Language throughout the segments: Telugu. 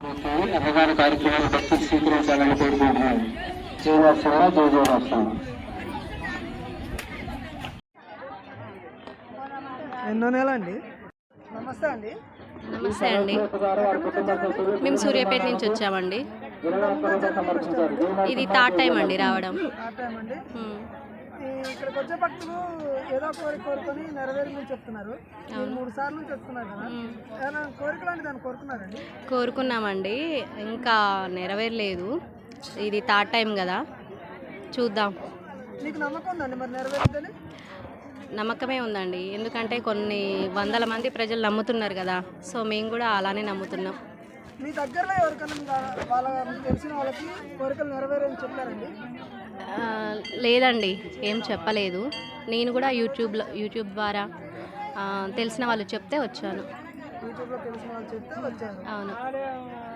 అన్నదాన కార్యక్రమాలు భక్తులు స్వీకరించాలని కోరుకుంటున్నాను జయరాష్ట్రంలో జయ జయరాష్ట్రం ఎన్నో నెల అండి నమస్తే అండి. నమస్తే అండి. మేము సూర్యాపేట నుంచి వచ్చామండి. ఇది థర్డ్ టైం అండి రావడం. ఇక్కడికి వచ్చే భక్తులు ఏదో కోరిక కోరుకొని నెరవేరుమని చెప్తున్నారు. మూడు సార్లు నుంచి చెప్తున్నారు కదా. ఏమైనా కోరిక లాంటి దాన్ని కోరుకున్నారండి? కోరుకున్నామండి. ఇంకా నెరవేరలేదు. ఇది థర్డ్ టైం కదా. చూద్దాం. మీకు నమ్మకం ఉందండి మరి నెరవేరుద్దని? నమ్మకమే ఉందండి. ఎందుకంటే కొన్ని వందల మంది ప్రజలు నమ్ముతున్నారు కదా. సో మేము కూడా అలానే నమ్ముతున్నాం. మీ దగ్గరలో ఎవరికైనా వాళ్ళ తెలిసిన వాళ్ళకి కోరికలు నెరవేరని చెప్పారండి? లేదండి ఏం చెప్పలేదు. నేను కూడా యూట్యూబ్లో యూట్యూబ్ ద్వారా తెలిసిన వాళ్ళు చెప్తే వచ్చాను. యూట్యూబ్లో తెలిసిన వాళ్ళు చెప్తే వచ్చారు. అవును.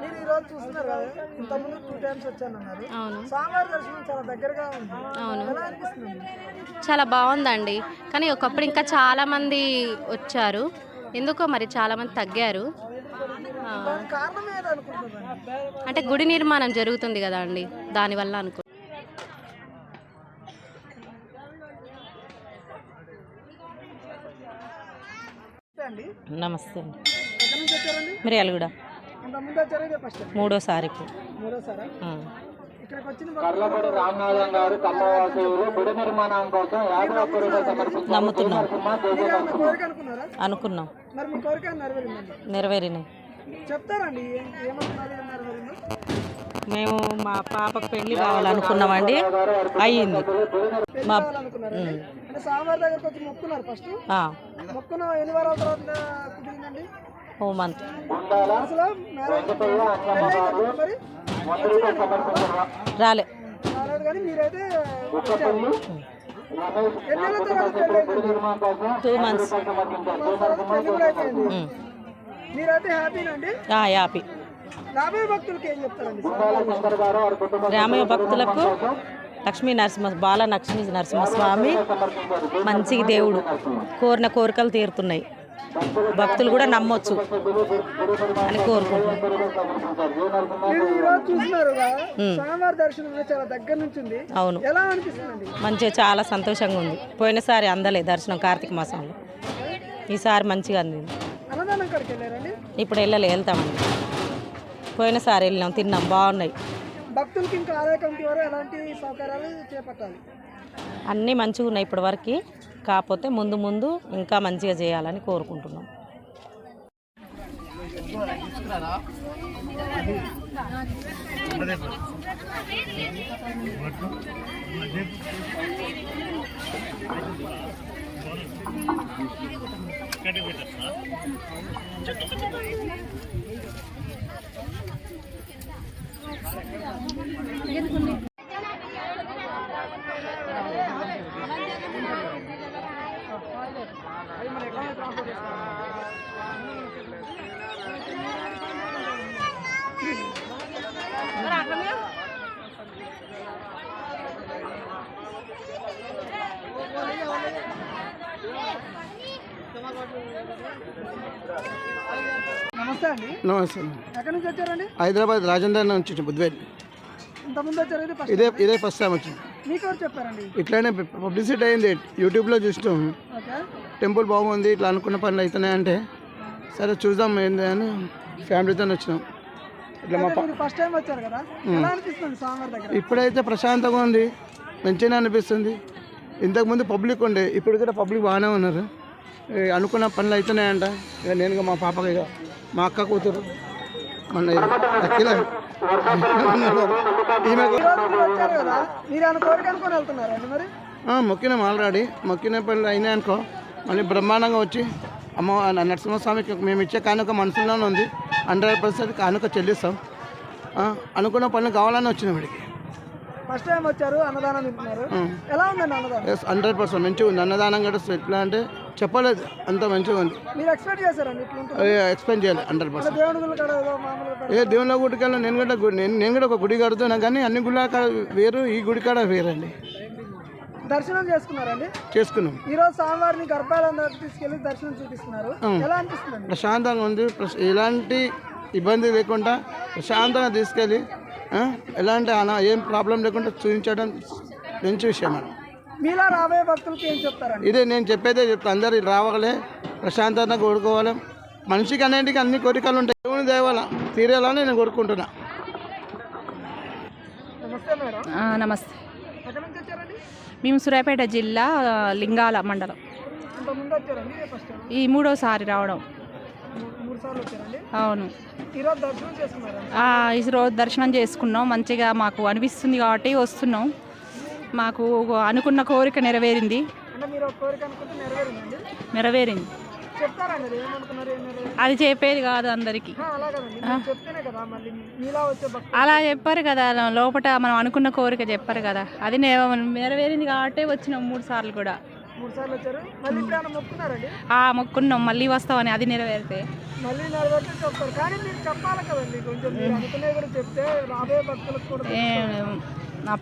మీరు ఈరోజు చూస్తున్నారు కదా ఇంతకుముందు టూ టైమ్స్ వచ్చాను అన్నారు. అవును. స్వామివారి దర్శనం చాలా దగ్గరగా ఉంది. అవును. ఎలా అనిపిస్తుంది? చాలా బాగుందండి. కానీ ఒకప్పుడు ఇంకా చాలా మంది వచ్చారు. ఎందుకో మరి చాలా మంది తగ్గారు. అంటే గుడి నిర్మాణం జరుగుతుంది కదా అండి దానివల్ల అనుకో అండి. నమస్తే అండి. మిర్యాలగూడ. మూడోసారి? కర్లపూడి రామనాథం గారు కమ్మవాసులు గుడి నిర్మాణం కోసం యాభై ఒక్క రూపాయలు సమర్పించారు నమ్ముతున్నాం మీరు ఏమన్నా కోరిక అనుకున్నారా? అనుకున్నాం. మరి మీ కోరిక నెరవేరిందండి నెరవేరినాయి. చెప్తారండి మేము మా పాపకు పెళ్ళి కావాలనుకున్నామండి. అయ్యింది. మా అనుకున్నారండి అంటే స్వామివారి దగ్గరకు వచ్చి మొక్కున్నారు ఫస్ట్. ఆ, మొక్కున ఎన్ని వారాల తర్వాత కుదిరిందండి? ఓ మంత్. రాలే? టూ మంత్స్ మీరైతే హ్యాపీనండి? యాపి రాబోయే భక్తులకి ఏం చెప్తారండి గ్రామీణ భక్తులకు లక్ష్మీ నరసింహ బాల లక్ష్మీ నరసింహస్వామి మంచి దేవుడు. కోరిన కోరికలు తీరుతున్నాయి. భక్తులు కూడా నమ్మొచ్చు అని కోరుకుంటున్నాం. మీరు ఈరోజు చూస్తున్నారు కదా, స్వామివారి దర్శనం అనేది చాలా దగ్గర నుంచి ఉంది. అవును. మంచిగా చాలా సంతోషంగా ఉంది. పోయినసారి అందలే దర్శనం కార్తీక మాసంలో. ఈసారి మంచిగా అందింది. అన్నదానం కాడికి వెళ్ళారండి? ఇప్పుడు వెళ్ళలే వెళ్తామండి పోయినసారి వెళ్ళినాం తిన్నాం బాగున్నాయి. భక్తులకి ఇంకా ఆదాయ కమిటీ వారు ఎలాంటి సౌకర్యాలు చేపట్టాలి? అన్నీ మంచిగా ఉన్నాయి ఇప్పటి వరకు. కాకపోతే ముందు ముందు ఇంకా మంచిగా చేయాలని కోరుకుంటున్నాం. ఎందుకు నమస్తే అండి. నమస్తే ఎక్కడి నుంచి వచ్చారండి? హైదరాబాద్ రాజేంద్ర నుంచి వచ్చాం బుద్ధివేల్ ఇంతకుముందు వచ్చారు ఇది ఇదే ఫస్ట్ టైం వచ్చింది. మీకు ఎవరు చెప్పారండి? ఇట్లానే పబ్లిసిటీ అయింది. యూట్యూబ్లో చూసినాం. ఓకే. టెంపుల్ బాగుంది ఇట్లా అనుకున్న పనులు అవుతున్నాయి అంటే సరే చూద్దాం ఏంది అని ఫ్యామిలీతో వచ్చినాం. ఇట్లా మా ఫస్ట్ టైం వచ్చారు కదా? ఇప్పుడైతే ప్రశాంతంగా ఉంది. మంచిగా అనిపిస్తుంది. ఇంతకుముందు పబ్లిక్ ఉండే ఇప్పుడు కూడా పబ్లిక్ బాగానే ఉన్నారు. అనుకున్న పనులు అవుతున్నాయంట ఇక నేనుగా మా పాపకి మా అక్క కూతురు. మన అఖిల మొక్కినాం ఆల్రెడీ. మొక్కిన పనులు అయినాయి అనుకో. మళ్ళీ బ్రహ్మాండంగా వచ్చి అమ్మ నరసింహస్వామికి మేము ఇచ్చే కానుక మనసులోనే ఉంది. హండ్రెడ్ పర్సెంట్ కానుక చెల్లిస్తాం. అనుకున్న పనులు కావాలని వచ్చినాం ఇక్కడికి. ఫస్ట్ టైం వచ్చారు అన్నదానం ఎలా ఉందండి అన్నదానం? హండ్రెడ్ పర్సెంట్ మంచిగా ఉంది. అన్నదానం కూడా ఎట్లా అంటే చెప్పలేదు అంత మంచిగా ఉంది. మీరు ఎక్స్పెక్ట్ చేశారండి ఎక్స్ప్లెయిన్ చేయాలి హండ్రెడ్ పర్సెంట్. ఏ దేవుళ్ళ గుడికి వెళ్ళిన నేను కూడా నేను నేను కూడా ఒక గుడి కడుతున్నా కానీ అన్ని గుళ్ళ కాడ వేరు ఈ గుడి కాడ వేరండి. దర్శనం చేసుకున్నారండి? చేసుకున్నాం. ఈ రోజు స్వామివారిని తీసుకెళ్ళి దర్శనం చూపిస్తున్నారు. ఎలా ప్రశాంతంగా ఉంది ఎలాంటి ఇబ్బంది లేకుండా ప్రశాంతంగా తీసుకెళ్ళి ఎలాంటి ఏం ప్రాబ్లం లేకుండా చూపించడం మంచి విషయం మేడం. మీలా రాబోయే భక్తులకి ఏం చెప్తారండి? ఇదే నేను చెప్పేదే చెప్తా. అందరు రావాలి ప్రశాంతంగా కోరుకోవాలి. మనిషికి అన్నింటికి అన్ని కోరికలు ఉంటాయి. దేవుని దేవాల తీరాలని నేను కోరుకుంటున్నా. నమస్తే మేడం. ఆ, నమస్తే. ఎక్కడి నుంచి వచ్చారండి? మేము సూర్యాపేట జిల్లా లింగాల మండలం. ఇంత ముందు వచ్చారండి ఇదే ఫస్ట్ టైం? ఈ మూడోసారి రావడం. మూడు సార్లు వచ్చారండి? అవును. ఈరోజు దర్శనం చేసుకున్నారండి ఆ, ఈ రోజు దర్శనం చేసుకున్నాం. మంచిగా మాకు అనిపిస్తుంది కాబట్టి వస్తున్నాం. మాకు అనుకున్న కోరిక నెరవేరింది. నెరవేరింది. అది? చెప్పేది కాదు అందరికీ. అలా చెప్పారు కదా. లోపల మనం అనుకున్న కోరిక చెప్పారు కదా. అది నెరవేరింది కాబట్టి వచ్చినాం మూడు సార్లు కూడా. ఆ మొక్కున్నాం. మళ్ళీ వస్తామని అది నెరవేరితే. మళ్ళీ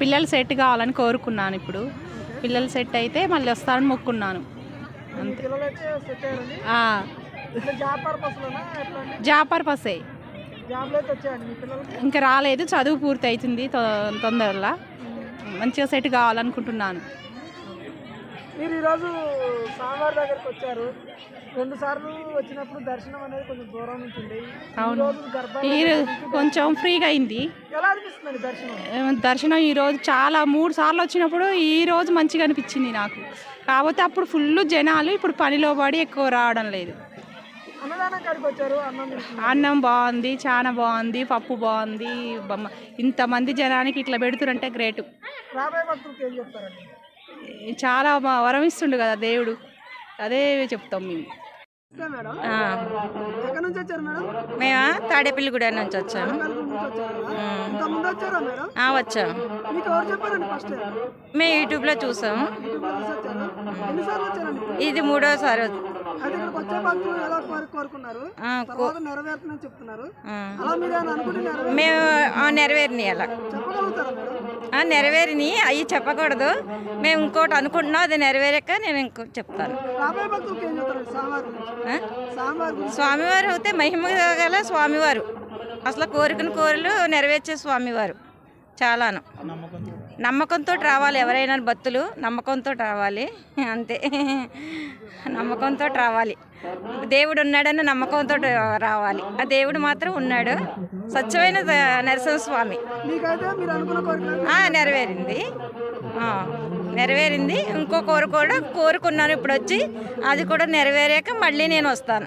పిల్లలు సెట్ కావాలని కోరుకున్నాను ఇప్పుడు. పిల్లలు సెట్ అయితే మళ్ళీ వస్తారని మొక్కున్నాను. అంతే. జాబ్ పర్పసే ఇంకా రాలేదు చదువు పూర్తి అవుతుంది తొందరలో. మంచిగా సెట్ కావాలనుకుంటున్నాను. మీరు ఈరోజు స్వామివారి దగ్గరికి వచ్చారు. రెండు సార్లు వచ్చినప్పుడు దర్శనం అనేది కొంచెం దూరం నుంచి అవును. రోజు గర్భ ఈ కొంచెం ఫ్రీగా అయింది. ఎలా అనిపిస్తుందండి దర్శనం? దర్శనం ఈరోజు చాలా మూడు సార్లు వచ్చినప్పుడు ఈ రోజు మంచిగా అనిపించింది నాకు. కాకపోతే అప్పుడు ఫుల్ జనాలు ఇప్పుడు పనిలో పడి ఎక్కువ రావడం లేదు. అన్నదానం కాడికి వచ్చారు అన్నం తింటున్నారు. అన్నం బాగుంది చాలా బాగుంది పప్పు బాగుంది బమ్మ- ఇంతమంది జనానికి ఇట్లా పెడుతురంటే గ్రేటు రాబోయే భక్తులకి ఏం చెప్తారండి? చాలా వరం ఇస్తుండు కదా దేవుడు. అదే చెప్తాం మేము. మేము? తాడేపల్లిగూడ నుంచి వచ్చాము ఫస్ట్? మేము యూట్యూబ్లో చూసాము ఇది మూడోసారి అయితే ఇక్కడికి వచ్చే భక్తులు ఎలా కోరి కోరుకున్నారు? ఆ, తర్వాత నెరవేరుతుందని చెప్తున్నారు. ఆ. అలా మీరు ఏమైనా అనుకుంటే నెరవేరు మేము ఆ, నెరవేరినాయి అలా. చెప్పగలుగుతారా మేడం ఆ, నెరవేరినాయి అవి చెప్పకూడదు. మేము ఇంకోటి అనుకుంటున్నాం అది నెరవేరాక నేను ఇంకో చెప్తాను. స్వామివారు అయితే మహిమ గల స్వామివారు. అసలు కోరికను కోరిలు నెరవేర్చే స్వామివారు. చాలాను. నమ్మకంతో రావాలి ఎవరైనా భక్తులు నమ్మకంతో రావాలి. అంతే. నమ్మకంతో రావాలి. దేవుడు ఉన్నాడని నమ్మకంతో రావాలి. ఆ దేవుడు మాత్రం ఉన్నాడు. స్వచ్ఛమైన నరసింహస్వామి. నెరవేరింది. నెరవేరింది. ఇంకో కోరు కూడా కోరుకున్నాను. ఇప్పుడు వచ్చి అది కూడా నెరవేరాక మళ్ళీ నేను వస్తాను.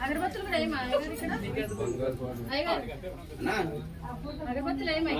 అగరబత్తులు కూడా ఏమా అగరబత్తులు ఏమా